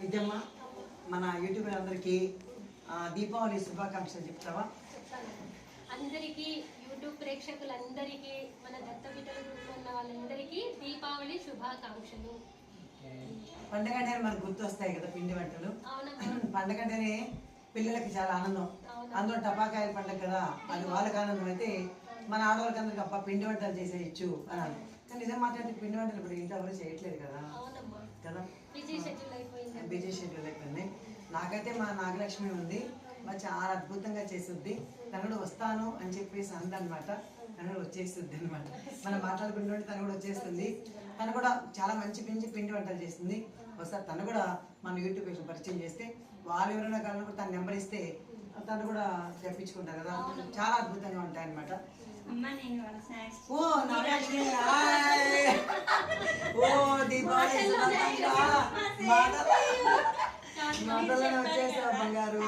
విద్యమ్మ మన యూట్యూబ్ అందరికీ దీపావళి శుభాకాంక్షలు చెప్తావా? అందరికీ యూట్యూబ్ ప్రేక్షకులందరికీ మన ఉన్న వాళ్ళందరికీ దీపావళి శుభాకాంక్షలు. పండగ అంటే మనకు గుర్తొస్తాయి కదా పిండి వంటలు. పండగ అంటేనే పిల్లలకి చాలా ఆనందం. అందులో టపాకాయల పండగ కదా అది వాళ్ళకి ఆనందం అయితే మన ఆడవాళ్ళకి అందరికి అప్ప పిండి వంటలు చేసేయచ్చు అని కానీ నిజం మాట్లాడితే పిండి వంటలు ఇప్పుడు ఇంట్లో ఎవరు చేయట్లేదు కదా. బిజీ షెడ్యూల్ అయిపోయింది. నాకైతే మా నాగలక్ష్మి ఉంది. మరి చాలా అద్భుతంగా చేస్తుంది తను కూడా వస్తాను అని చెప్పేసి అందనమాట. తను కూడా వచ్చేస్తుంది అనమాట. మనం మాట్లాడుకుంటుంటే తను కూడా వచ్చేస్తుంది. తను కూడా చాలా మంచి మంచి పిండి వంటలు చేస్తుంది. ఒకసారి తను కూడా మన యూట్యూబ్ పరిచయం చేస్తే వాళ్ళు ఎవరైనా కావాలని కూడా తన నెంబర్ ఇస్తే తను కూడా తెప్పించుకుంటారు కదా. చాలా అద్భుతంగా ఉంటాయి అనమాట ఓ హాయ్. ఓ బంగారు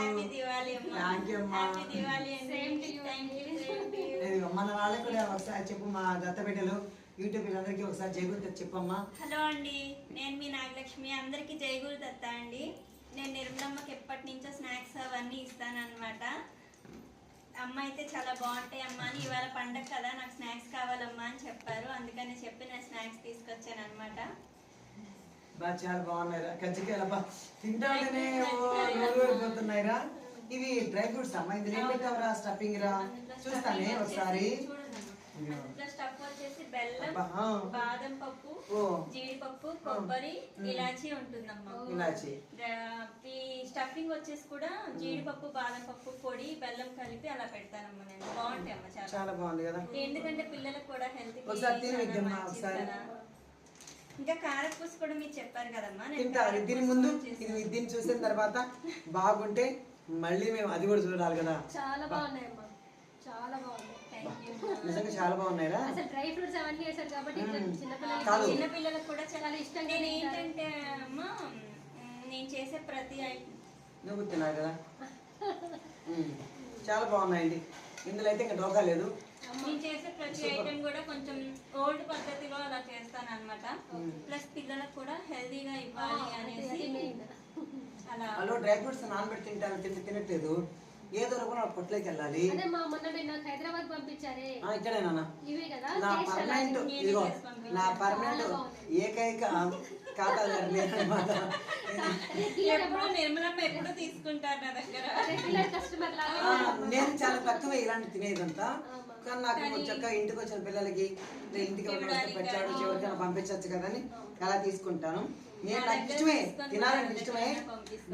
మన వాళ్ళకి కూడా ఒకసారి చెప్పు మా దత్తబిడ్డలు యూట్యూబ్ అందరికీ ఒకసారి జయగుర్తు చెప్పమ్మా హలో అండి నేను మీ నాగలక్ష్మి అందరికి జయగురు దత్త అండి నేను నిర్మలమ్మకి ఎప్పటి నుంచో స్నాక్స్ అవన్నీ ఇస్తానన్నమాట అమ్మ అయితే చాలా బాగుంటాయి అమ్మ అని ఇవాళ పండగ కదా నాకు స్నాక్స్ కావాలమ్మా అని చెప్పారు అందుకని చెప్పి నేను స్నాక్స్ తీసుకొచ్చాను అనమాట బా చాలా బాగున్నాయిరా కజ్జికాయలు అబ్బా తింటానే నూరిపోతున్నాయిరా ఇవి డ్రై ఫ్రూట్స్ అమ్మా ఇందులో ఏం పెట్టావురా స్టఫింగ్ రా? చూస్తానే ఒకసారి. స్టఫ్ వచ్చేసి బెల్లం. బాదం పప్పు జీడిపప్పు కొబ్బరి ఇలాచీ ఉంటుందమ్మా. ఇలాచి. ద- ఈ స్టఫింగ్ వచ్చేసి కూడా జీడిపప్పు బాదం పప్పు పొడి బెల్లం కలిపి అలా పెడతానమ్మా నేను. బాగుంటాయి అమ్మ చాలా. చాలా బాగుంది కదా. ఎందుకంటే పిల్లలకు కూడా హెల్త్ ఒకసారి తిని విద్యమ్మా ఒకసారి. ఇంకా కారపూస కూడా మీరు చెప్పారు కదమ్మా నేను తింటా. కారపూస దీని ముందు. ఇది దీన్ని చూసిన తర్వాత బాగుంటే మళ్ళీ మేము అది కూడా చూడాలి కదా. చాలా బాగున్నాయమ్మా. చాలా బాగున్నాయి Thank you. నిజంగా చాలా బాగున్నాయిరా? అసలు డ్రై ఫ్రూట్స్ అవన్నీ వేసారు కాబట్టి. చిన్నపిల్లలకి కూడా చాలా చాలా ఇష్టంగా నేను తింటారు. ఏంటంటే అమ్మా నేను చేసే ప్రతి నువ్వు తిన్నారు కదా. చాలా బాగున్నాయండి. ఇందులో అయితే ఇంకా డోకా లేదు. నేను చేసే ప్రతి ఐటెం కూడా కొంచెం ఓల్డ్ చేస్తాను అనమాట ప్లస్ పిల్లలకు కూడా హెల్దీగా ఇవ్వాలి అనేసి అలా. వాళ్ళు డ్రై ఫ్రూట్స్ నానబెట్టి తింటాను తింటే తినట్లేదు. ఏదో రకం పొట్లోకి వెళ్ళాలి. అదే మా మొన్న మీరు నాకు హైదరాబాద్ పంపించారే. ఆ, ఇక్కడే నాన్న. ఇవే కదా నా పర్మనెంట్? ఇదిగో. నా పర్మనెంట్. ఏకైక ఖాతాదారుని అనమాట రెగ్యులర్ ఎప్పుడు నిర్మలమ్మ ఎప్పుడు తీసుకుంటారు నా దగ్గర. రెగ్యులర్ కస్టమర్ లాగా. ఆ, నేను చాలా తక్కువ ఇలాంటి తినేదంతా. కానీ నాకు చక్కగా ఇంటికి వచ్చిన పిల్లలకి ఇంటికి పెట్టాడు చివరికైనా పంపించవచ్చు కదా అని అలా తీసుకుంటాను. నేను నాకు ఇష్టమే తినాలని ఇష్టమే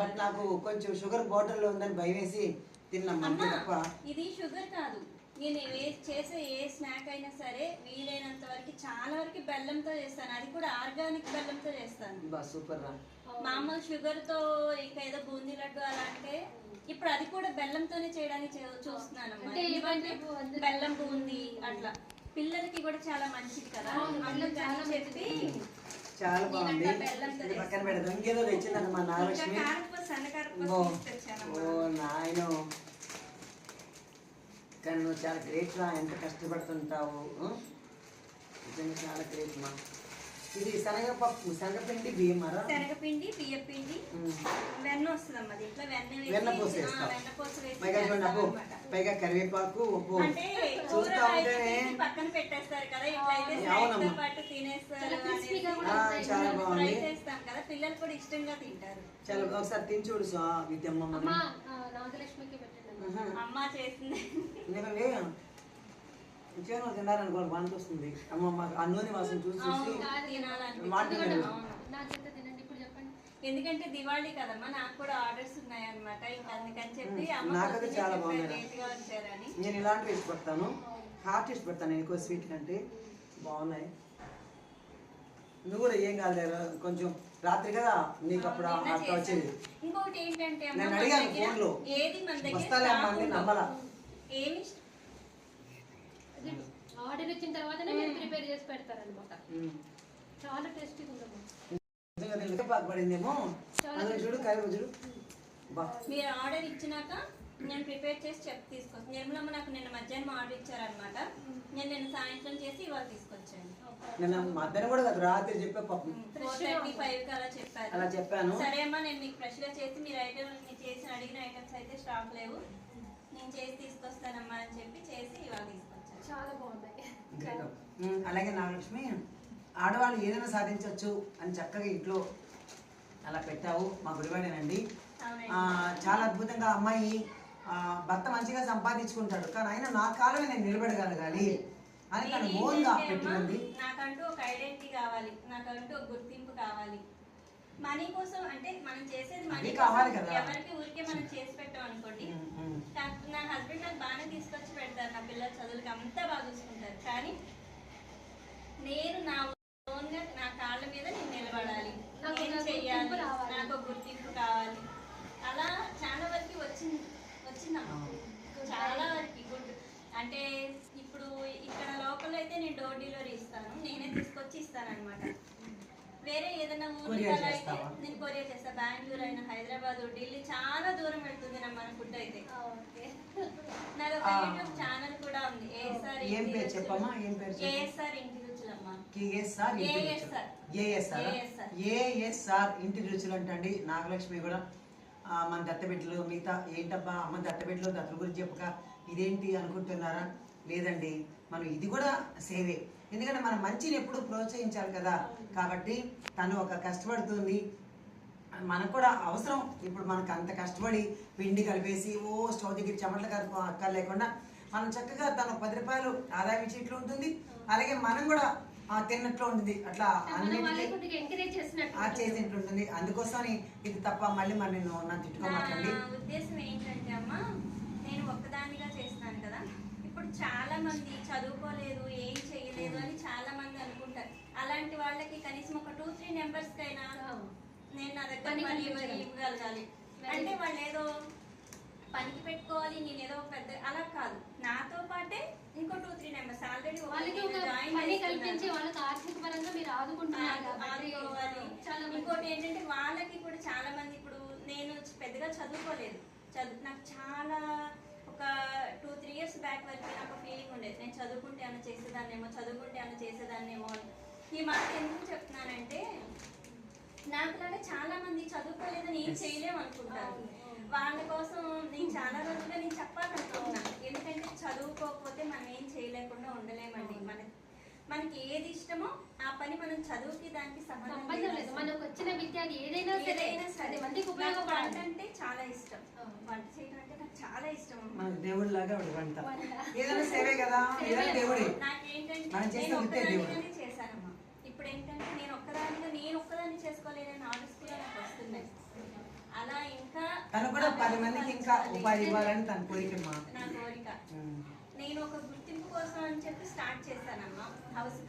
బట్ నాకు కొంచెం షుగర్ బాటిల్లో ఉందని భయం వేసి తిన్నాం తప్ప. ఇది షుగర్ కాదు. నేను ఏ చేసే ఏ స్నాక్ అయినా సరే వీలైనంత వరకు చాలా వరకు బెల్లంతో చేస్తాను. అది కూడా ఆర్గానిక్ బెల్లంతో చేస్తాను. బా సూపర్ రా. మామూలు షుగర్తో ఇంకా ఏదో బూందీ లడ్డు అలా అంటే ఇప్పుడు అది కూడా బెల్లంతోనే చేయడానికి చూస్తున్నాను బెల్లం బూందీ అట్లా. పిల్లలకి కూడా చాలా మంచిది కదా. అందుకని చెప్పి చాలా బాగుంది. ఇది పక్కన పెడదాం. ఇంకేదో మా నాగలక్ష్మి. ఓ నాయన. కానీ నువ్వు చాలా గ్రేట్ రా ఎంత కష్టపడుతుంటావు? నిజంగా చాలా గ్రేట్ మా. ఇది శనగపప్పు శనగపిండి బియ్యం శనగపిండి బియ్యపిండి. ఉం. వెన్న వస్తుందమ్మా దీంట్లో వెన్న వేసి వెన్నపూస ఆ, వేస్తావు వెన్నపూస వేసి పైగా చూడండి. పైగా కరివేపాకు ఉప్పు అంటే చూస్తా ఉంటేనే పక్కన పెట్టేస్తారు కదా అవునమ్మా. పాటు తినేస్తారు చాలా బాగుంది. చేస్తాం కదా పిల్లలు కూడా ఇష్టంగా తింటారు. చాలా ఒకసారి తిని చూడు విద్యమ్మ. అమ్మ చేసింది. చికెన్ తినారనుకో వానికి వస్తుంది. అమ్మ మాకు ఆ నూనె వాసన చూసి చూసి ఎందుకంటే దివాళీ కదమ్మా నాకు కూడా ఆర్డర్స్ ఉన్నాయి అనమాట ఇంకా అందుకని చెప్పి నాకైతే చాలా వచ్చారని. నేను ఇలాంటివి ఇష్టపడతాను హాట్ ఇష్టపడతాను ఎక్కువ స్వీట్ కంటే. బాగున్నాయి. నువ్వు కూడా ఏం కాదు కొంచెం రాత్రి కదా నీకు అప్పుడు అట్లా వచ్చేది. ఇంకోటి ఏంటంటే నేను అడిగాను ఫోన్లో. ఏది మన దగ్గర వస్తాలే అమ్మా. నమ్మలా. ఏమి ఆర్డర్ ఇచ్చిన తర్వాతనే మీరు ప్రిపేర్ చేసి పెడతారనమాట. చాలా టేస్టీగా ఉందమ్మా. చూడు చూడు. మీరు ఆర్డర్ ఇచ్చినాక నేను ప్రిపేర్ చేసి చెప్పి తీసుకొస్తాను నిర్మలమ్మ నాకు నిన్న మధ్యాహ్నం ఆర్డర్ ఇచ్చారనమాట నేను నిన్న సాయంత్రం చేసి ఇవాళ తీసుకొచ్చాను. నిన్న మధ్యాహ్నం కూడా కాదు రాత్రి చెప్పే పాపం. ఫోర్ థర్టీ ఫైవ్కి అలా చెప్పారు. అలా చెప్పాను. సరే అమ్మా నేను మీకు ఫ్రెష్గా చేసి మీరు ఐటమ్స్ మీరు చేసి అడిగిన ఐటమ్స్ అయితే స్టాక్ లేవు. నేను చేసి తీసుకొస్తానమ్మా అని చెప్పి చేసి ఇవాళ తీసుకొచ్చాను. చాలా బాగున్నాయి. ఉమ్, అలాగే నాగలక్ష్మి ఆడవాళ్ళు ఏదైనా సాధించవచ్చు అని చక్కగా ఇంట్లో అలా పెట్టావు. మా గుడివాడేనండి. చాలా అద్భుతంగా అమ్మాయి భర్త మంచిగా సంపాదించుకుంటాడు. కానీ ఆయన నా కాలమే నేను నిలబడగలగాలి అని తను ఓన్గా పెట్టుకుంది నాకంటూ ఒక ఐడెంటిటీ కావాలి. నాకంటూ ఒక గుర్తింపు కావాలి. మనీ కోసం అంటే మనం చేసేది మనీ కావాలి కోసం కదా. ఎవరికి ఊరికే మనం చేసి పెట్టాం అనుకోండి. నా హస్బెండ్ నాకు బాగానే తీసుకొచ్చి పెడతారు. నా పిల్లల చదువులకి అంతా బాగా చూసుకుంటారు. కానీ నేను నా ఓన్గా నా కాళ్ళ మీద నేను నిలబడాలి. నాకు ఏం నా చెయ్యాలి. నాకు గుర్తింపు కావాలి. అలా చాలా వరకు వచ్చింది. వచ్చిందమ్మా చాలా వరకు గుడ్. అంటే ఇప్పుడు ఇక్కడ లోకల్ అయితే నేను డోర్ డెలివరీ ఇస్తాను. నేనే తీసుకొచ్చి ఇస్తాను అనమాట వేరే ఏదైనా అలా అయితే? నేను కొరియర్ చేస్తా. బెంగళూరు అయినా హైదరాబాద్ ఢిల్లీ చాలా దూరం వెళ్తుంది నా మన ఫుడ్ అయితే. ఓకే. నాది ఒక. యూట్యూబ్ ఛానల్ కూడా ఉంది. ఏఎస్ఆర్ ఏం పేరు చెప్పమ్మా? ఏం పేరు చెప్పు? ఏఎస్ఆర్ ఇంటి రుచులమ్మా. ASR ASR. ఏఎస్ఆర్ ఇంటి రుచులు అంటండి. నాగలక్ష్మి కూడా ఆ, మన దత్తబిడ్డలు మిగతా ఏంటబ్బా? అమ్మ దత్తబిడ్డలు దత్తల గురించి చెప్పక ఇదేంటి అనుకుంటున్నారా? లేదండి. మనం ఇది కూడా సేవే. ఎందుకంటే మనం మంచిని ఎప్పుడు ప్రోత్సహించాలి కదా. కాబట్టి తను ఒక కష్టపడుతుంది. మనకు కూడా అవసరం. ఇప్పుడు మనకు అంత కష్టపడి పిండి కలిపేసి ఓ స్టవ్ దగ్గర చెమటలు కలుపు అక్కర్ లేకుండా మనం చక్కగా తను పది రూపాయలు ఆదాయం ఇచ్చేట్లు ఉంటుంది. అలాగే మనం కూడా ఆ, తిన్నట్లు ఉంటుంది. అట్లా అన్నిటికీ చేసినట్లు ఉంటుంది అందుకోసమని ఇది తప్ప మళ్ళీ మరి నేను నన్ను తిట్టుకోమాకండి ఉద్దేశం ఏంటంటే అమ్మా నేను ఒక్కదానిగా చేస్తున్నాను కదా ఇప్పుడు చాలా మంది చదువుకోలేదు ఏం చేయలేదు అని చాలా మంది అనుకుంటారు అలాంటి వాళ్ళకి కనీసం ఒక టూ త్రీ నెంబర్స్ కైనా నేను నా దగ్గర మనీ. ఇవ్వగలగాలి. అంటే. వాళ్ళు ఏదో పనికి పెట్టుకోవాలి నేను ఏదో పెద్ద అలా కాదు. నాతో పాటే ఇంకో టూ త్రీ నెంబర్స్ ఆల్రెడీ వాళ్ళకి ఒక పని కల్పించి వాళ్ళకి ఆర్థిక పరంగా మీరు ఆదుకుంటున్నారు ఆదుకోవాలి. చాలా ఇంకోటి ఏంటంటే వాళ్ళకి కూడా చాలా మంది ఇప్పుడు నేను పెద్దగా చదువుకోలేదు. చదువు నాకు చాలా ఒక టూ త్రీ ఇయర్స్ బ్యాక్ వరకు నాకు ఫీలింగ్ ఉండేది. నేను చదువుకుంటే అన్న చేసేదాన్నేమో చదువుకుంటే అన్న చేసేదాన్నేమో అని. ఈ మాట ఎందుకు చెప్తున్నానంటే నాకులాగా చాలా మంది చదువుకోలేదని ఏం చేయలేము అనుకుంటారు. వాళ్ళ కోసం నేను చాలా రోజులుగా నేను చెప్పాలనుకుంటున్నా. ఎందుకంటే చదువుకోకపోతే మనం ఏం చేయలేకుండా ఉండలేమండి. మన మనకి ఏది ఇష్టమో ఆ పని మనం చదువుకి దానికి సంబంధం లేదు. మనకు వచ్చిన విద్య అది ఏదైనా సరే ఏదైనా సరే. అది మందికి ఉపయోగపడాలి. అంటే చాలా ఇష్టం. వంట చేయడం అంటే నాకు చాలా ఇష్టం. దేవుడి లాగా ఆవిడ వంట. వంట. ఏదైనా సేవే కదా. ఏదైనా దేవుడే. నాకేంటంటే నేను. ఒక్కదానిగానే చేశానమ్మా. ఇప్పుడు ఏంటంటే నేను ఒక్కదానిగా నేను ఒక్కదాన్ని చేసుకోలేనని ఆర్డర్స్ కూడా నాకు వస్తున్నాయి. అలా ఇంకా తను కూడా పది మందికి ఇంకా ఉపాధి ఇవ్వాలని తన కోరికమ్మా నా కోరిక. నేను ఒక గుర్తింపు కోసం అని చెప్పి స్టార్ట్ చేశానమ్మా. హౌస్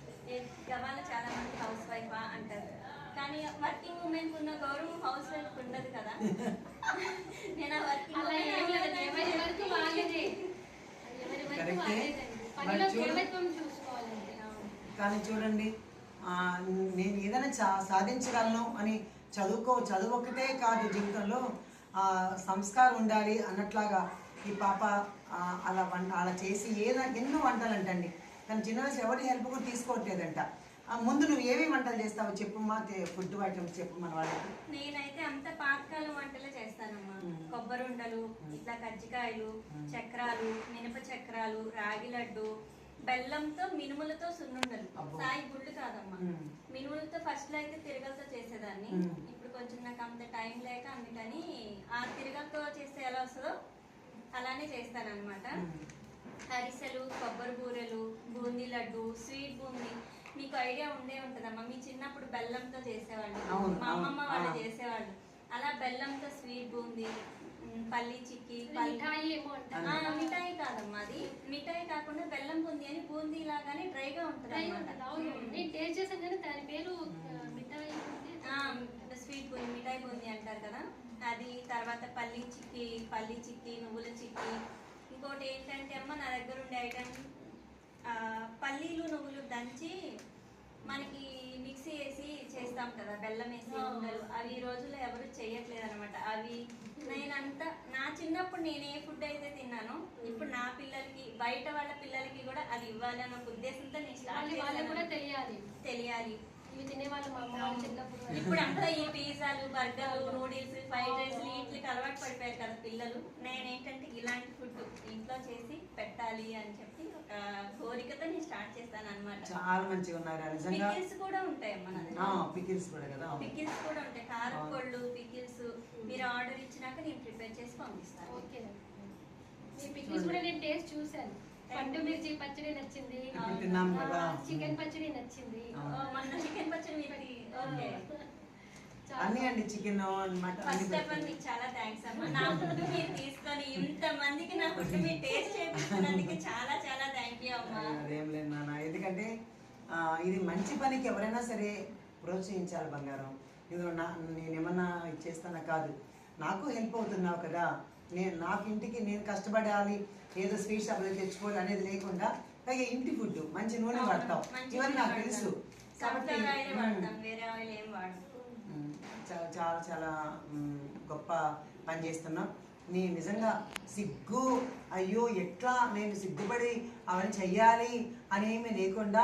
గవాల చాలా మంది హౌస్ వైఫ్ అంటారు. కానీ వర్కింగ్ ఉమెన్ ఉన్న గౌరవం హౌస్ వైఫ్ ఉండదు కదా. నేను ఆ వర్కింగ్ ఎవరి వరకు వాళ్ళదే. పనిలో. కేవలం చూసుకోవాలండి. కానీ చూడండి నేను ఏదైనా చా- సాధించగలను అని చదువుకో చదువు ఒక్కటే కాదు జీవితంలో ఆ, సంస్కారం ఉండాలి అన్నట్లాగా ఈ పాప అలా వంట అలా చేసి ఏదో ఎన్నో వంటలు అంటండి కానీ చిన్న వయసు ఎవరి హెల్ప్ కూడా తీసుకోవట్లేదంట. ముందు నువ్వు ఏమేమి వంటలు చేస్తావు చెప్పమ్మా ఫుడ్ ఐటమ్స్ చెప్పు మన వాళ్ళకి? నేనైతే అంత పాతకాలం వంటలే చేస్తానమ్మా. మ్మ్. కొబ్బరి ఉండలు ఇట్లా కజ్జికాయలు చక్రాలు మినప చక్రాలు రాగి లడ్డు బెల్లంతో మినుములతో సున్నుండలు. సాయి గుళ్ళు కాదమ్మా మ్మ్. మినుములతో ఫస్ట్లో అయితే తిరగలతో చేసేదాన్ని. ఇప్పుడు కొంచెం నాకు అంత టైం లేక అందుకని ఆ తిరగలతో చేస్తే ఎలా వస్తుందో అలానే చేస్తానన్నమాట మ్మ్. అరిసెలు కొబ్బరి బూరెలు బూందీ లడ్డు స్వీట్ బూందీ మీకు ఐడియా ఉండే ఉంటదమ్మా మీ చిన్నప్పుడు బెల్లంతో చేసేవాళ్ళు మా అమ్మమ్మ. వాళ్ళు. చేసేవాళ్ళు అలా బెల్లంతో స్వీట్ బూందీ పల్లి చిక్కి పల్లి. మిఠాయి కాదమ్మా అది. మిఠాయి కాకుండా బెల్లం బూందీ అని బూందీ లాగానే డ్రైగా ఉంటుంది టేస్ట్ కానీ దాని పేరు మిఠాయి. స్వీట్ బూందీ మిఠాయి బూందీ అంటారు కదా. అది తర్వాత పల్లి చిక్కి పల్లి చిక్కి నువ్వుల చిక్కి. ఇంకోటి ఏంటంటే అమ్మ నా దగ్గర ఉండే ఐటమ్ పల్లీలు నువ్వులు దంచి మనకి మిక్సీ వేసి చేస్తాం కదా బెల్లం వేసి. ఉండలు. అవి ఈ రోజుల్లో ఎవరు చేయట్లేదు అనమాట అవి నేనంతా నా చిన్నప్పుడు నేను ఏ ఫుడ్ అయితే తిన్నానో. ఇప్పుడు నా పిల్లలకి బయట వాళ్ళ పిల్లలకి కూడా అది ఇవ్వాలి అన్న ఒక ఉద్దేశంతో నేను కూడా తెలియాలి. తెలియాలి. ఇవి తినేవాళ్ళు మా అమ్మ వాళ్ళు చిన్నప్పుడు. ఇప్పుడు అంతా ఈ పిజ్జాలు బర్గర్లు నూడిల్స్ ఫ్రైడ్ రైస్ వీటికి అలవాటు పడిపోయారు కదా పిల్లలు. నేనేంటంటే ఇలాంటి ఫుడ్ ఇంట్లో చేసి పెట్టాలి అని చెప్పి ఒక కోరికతో నేను స్టార్ట్ చేస్తాను అనమాట చాలా మంచిగా ఉన్నారు? కూడా ఉంటాయి మన పికిల్స్ కూడా కదా. పికిల్స్ కూడా ఉంటాయి. కారపళ్ళు పికిల్స్. మీరు ఆర్డర్ ఇచ్చినాక నేను ప్రిపేర్ చేసి పంపిస్తాను. ఓకే మీ పిక్నిక్స్ కూడా నేను టేస్ట్ చూశాను. పండు మిర్చి పచ్చడి నచ్చింది. ఇప్పుడు తిన్నాం కదా. చికెన్ పచ్చడి నచ్చింది. మొన్న చికెన్ పచ్చడి మీరు ఓకే చాలా అన్నీ అండి చికెన్ మటన్ అన్ని ఫస్ట్ ఆఫ్ ఆల్ మీకు చాలా థ్యాంక్స్ అమ్మా. నా ఫుడ్ మీరు తీసుకొని ఇంత మందికి నా ఫుడ్ మీరు టేస్ట్ చేపిస్తున్నందుకు చాలా చాలా థ్యాంక్ యూ అమ్మా అదేం లేదు నాన్న. ఎందుకంటే ఇది మంచి పనికి ఎవరైనా సరే ప్రోత్సహించాలి బంగారం. ఇందులో నా నేనేమన్నా ఇచ్చేస్తానా కాదు. నాకు హెల్ప్ అవుతున్నావు కదా. నేను నాకు ఇంటికి నేను కష్టపడాలి ఏదో స్వీట్ షాప్ తెచ్చుకోవాలి అనేది లేకుండా పైగా ఇంటి ఫుడ్ మంచి నూనె వాడతావు. మంచి ఇవన్నీ నాకు తెలుసు. వాడతాం. కాబట్టి. వాడతాం. చాలా చాలా చాలా గొప్ప పని చేస్తున్నాం నీ నిజంగా సిగ్గు అయ్యో ఎట్లా నేను సిగ్గుపడి అవన్నీ చెయ్యాలి అనేమి లేకుండా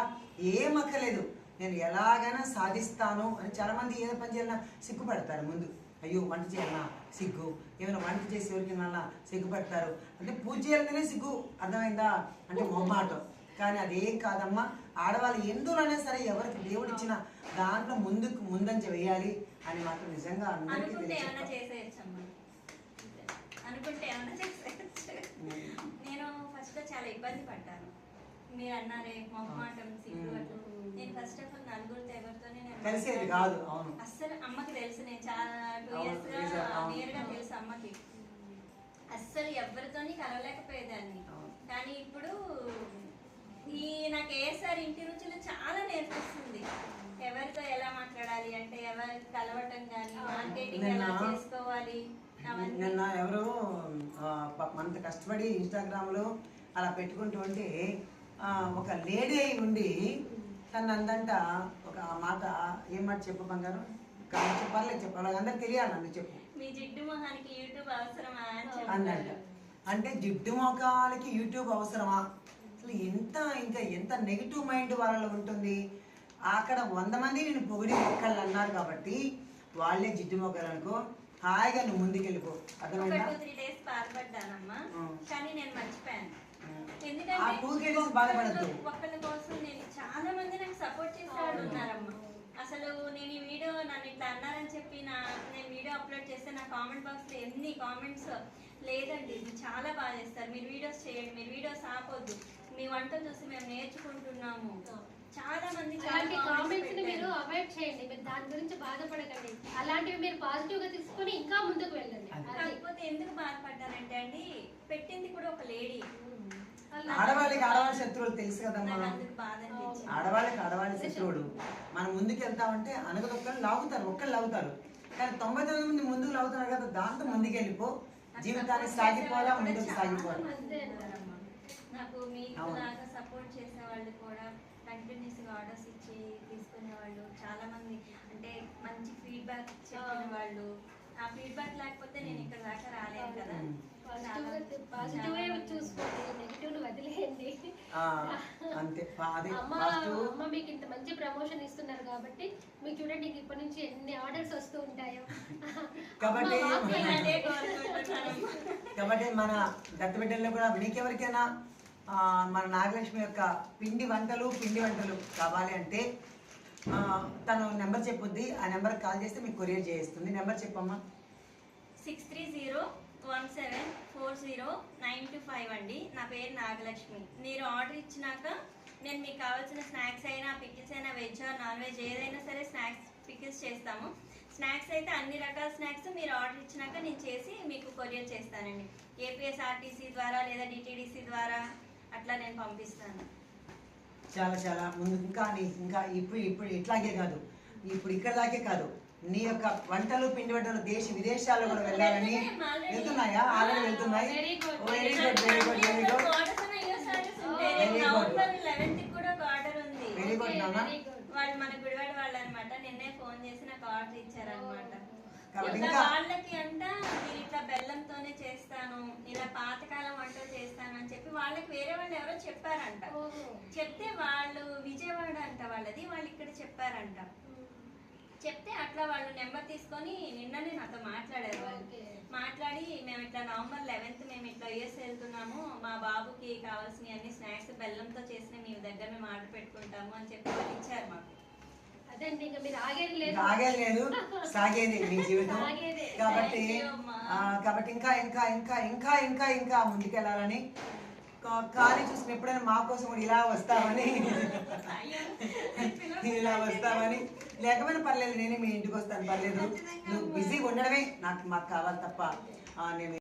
ఏం అక్కర్లేదు నేను ఎలాగైనా సాధిస్తాను అని చాలా మంది ఏదో పని చేయాలన్నా సిగ్గుపడతారు ముందు. అయ్యో వంట చేయాలన్నా సిగ్గు. ఏమైనా వంట చేసి ఎవరికైనా సిగ్గుపడతారు. అంటే పూజ చేయాలనే సిగ్గు. అర్థమైందా? అంటే మొహమాటం. కానీ అదేం కాదమ్మా. ఆడవాళ్ళు ఎందులోనే సరే ఎవరికి దేవుడిచ్చిన దాంట్లో ముందుకు ముందంజ వేయాలి అని మాత్రం నిజంగా అందరికీ అనుకుంటే నేను ఫస్ట్ చాలా ఇబ్బంది పడ్డాను. మీరు అన్నారే మొహమాటం సిగ్గు మ్మ్. అట్లా. నేను ఫస్ట్ ఆఫ్ ఆల్ నలుగురితో ఎవరితోనే నేను కలిసేది మాట్లాడను. కాదు అవును. అస్సలు అమ్మకి తెలుసు నేను చాలా టూ ఇయర్స్గా తెలుసు అమ్మకి. అస్సలు ఎవరితోని కలవలేకపోయేదాన్ని. కానీ ఇప్పుడు ఈ నాకు ఏసారి ఇంటి రుచులు చాలా నేర్పిస్తుంది. ఎవరితో ఎలా మాట్లాడాలి అంటే ఎవరికి కలవటం కానీ మార్కెటింగ్ ఎలా చేసుకోవాలి నిన్న ఎవరో అంత కష్టపడి ఇన్స్టాగ్రామ్లో అలా పెట్టుకుంటూ ఉంటే ఒక లేడీ అయి ఉండి తను అందంట ఒక మాట ఏం మాట చెప్పు బంగారం? కానీ చెప్పాలి చెప్పాలి. వాళ్ళందరూ తెలియాలి అందుకు చెప్పు. మీ జిడ్డు మొహానికి యూట్యూబ్ అవసరమా అని అన్నట్ట. అంటే జిడ్డు మొఖాలకి యూట్యూబ్ అవసరమా? అసలు ఎంత ఇంకా ఎంత నెగిటివ్ మైండ్ వాళ్ళలో ఉంటుంది? అక్కడ వంద మంది నేను పొగిడి మొక్కలు అన్నారు కాబట్టి వాళ్ళే జిడ్డు మొక్కలు అనుకో హాయిగా నువ్వు ముందుకెళ్ళిపో. అర్థమైందా. కానీ నేను మర్చిపోయాను. ఆ బాధపడద్దు. ఒక్కళ్ళ కోసం నేను చాలా మంది నాకు సపోర్ట్ చేసే వాళ్ళు ఉన్నారమ్మా అసలు నేను ఈ వీడియో నన్ను ఇట్లా అన్నారని చెప్పి నా నేను వీడియో అప్లోడ్ చేస్తే నా కామెంట్ బాక్స్లో ఎన్ని కామెంట్స్ లేదండి. చాలా బాగా చేస్తారు. మీరు వీడియోస్ చేయండి. మీరు వీడియోస్ ఆపొద్దు. మీ వంట చూసి మేము నేర్చుకుంటున్నాము. చాలా మంది చాలా అలాంటి comments కామెంట్స్ని మీరు. అవాయిడ్ చేయండి. మీరు దాని గురించి బాధపడకండి. అలాంటివి మీరు పాజిటివ్గా తీసుకొని ఇంకా ముందుకు వెళ్ళండి. కాకపోతే ఎందుకు బాధపడ్డానంటే అండి పెట్టింది కూడా ఒక లేడీ ఆడవాళ్ళకి ఆడవాళ్ళ శత్రువులు తెలుసు కదమ్మా. ఆడవాళ్ళకి ఆడవాళ్ళ శత్రువుడు. మనం ముందుకు వెళ్తామంటే అనగదొక్కలు లాగుతారు ఒక్కళ్ళు లాగుతారు. కానీ తొంభై తొమ్మిది మంది ముందుకు లాగుతున్నారు కదా దాంతో ముందుకు వెళ్ళిపో జీవితాన్ని సాగిపోవాలా ముందుకు సాగిపోవాలి. నాకు మీకు సపోర్ట్ చేసే వాళ్ళు కూడా కంటిన్యూస్గా ఆర్డర్స్ ఇచ్చి తీసుకునే వాళ్ళు చాలా మంది. అంటే మంచి ఫీడ్బ్యాక్ చెప్పిన వాళ్ళు. ఆ ఫీడ్బ్యాక్ లేకపోతే నేను ఇక్కడ దాకా రాలేను కదా. చూసుకోండి నెగిటివ్ను వదిలేయండి ఆ, అంతే. అదే అమ్మ మీకు ఇంత మంచి ప్రమోషన్ ఇస్తున్నారు కాబట్టి మీకు చూడండి ఇంక ఇప్పటి నుంచి ఎన్ని ఆర్డర్స్ వస్తూ ఉంటాయో. కాబట్టి. కాబట్టి మన దత్తబిడ్డల్లో కూడా మీకెవరికైనా మన నాగలక్ష్మి యొక్క పిండి వంటలు పిండి వంటలు కావాలి అంటే తను నెంబర్ చెప్పుద్ది. ఆ నెంబర్కి కాల్ చేస్తే మీకు కొరియర్ చేస్తుంది నెంబర్ చెప్పమ్మా. Six three zero one seven four zero nine two five అండి. నా పేరు నాగలక్ష్మి. మీరు ఆర్డర్ ఇచ్చినాక నేను మీకు కావాల్సిన స్నాక్స్ అయినా పికిల్స్ అయినా వెజ్ నాన్ వెజ్ ఏదైనా సరే స్నాక్స్ పికిల్స్ చేస్తాము. స్నాక్స్ అయితే అన్ని రకాల స్నాక్స్ మీరు ఆర్డర్ ఇచ్చినాక నేను చేసి మీకు కొరియర్ చేస్తానండి. ఏపీఎస్ఆర్టీసీ ద్వారా లేదా డిటీడీసీ ద్వారా అట్లా నేను పంపిస్తాను. చాలా చాలా. ముందు ఇంకా ఇంకా ఇప్పుడు ఇప్పుడు ఇట్లాగే కాదు. ఇప్పుడు ఇక్కడ దాకే కాదు. నీ యొక్క వంటలు పిండి వంటలు దేశ విదేశాల్లో కూడా వెళ్ళాలని వెళ్తున్నాయా? ఆల్రెడీ వెళ్తున్నాయి. Very good very good very good very good నాన్న. వెరీ గుడ్ వాళ్ళు మన గుడివాడ వాళ్ళు అనమాట నిన్నే ఫోన్ చేసి నాకు ఆర్డర్ ఇచ్చారనమాట వాళ్ళకి అంట నేను ఇట్లా బెల్లంతోనే చేస్తాను ఇలా పాతకాలం వంటలు చేస్తాను అని చెప్పి వాళ్ళకి వేరే వాళ్ళు ఎవరో చెప్పారంట. చెప్తే వాళ్ళు విజయవాడ అంట వాళ్ళది వాళ్ళు ఇక్కడ చెప్పారంట. చెప్తే అట్లా వాళ్ళు నెంబర్ తీసుకొని నిన్ననే నాతో మాట్లాడారు. మాట్లాడి మేము ఇట్లా నవంబర్ లెవెన్త్ మేము ఇట్లా యుఎస్ వెళ్తున్నాము మా బాబుకి కావాల్సిన అన్ని స్నాక్స్ బెల్లంతో చేసిన మీ దగ్గర మేము ఆర్డర్ పెట్టుకుంటాము అని చెప్పి వాళ్ళు ఇచ్చారు మాకు. అదండి ఇంకా మీరు ఆగేది లేదు. ఇంకా ఆగేది లేదు. సాగేది మీ జీవితం. సాగేదే. కాబట్టి ఇంకా ఇంకా ఇంకా ఇంకా ఇంకా ఇంకా ముందుకెళ్ళాలని ఖాళీ చూసిన ఎప్పుడైనా మా కోసం ఇలా వస్తామని ఇలా వస్తామని లేకపోయినా పర్లేదు నేనే మీ ఇంటికి వస్తాను పర్లేదు. నువ్వు బిజీగా ఉండడమే నాకు మాకు కావాలి తప్ప నేను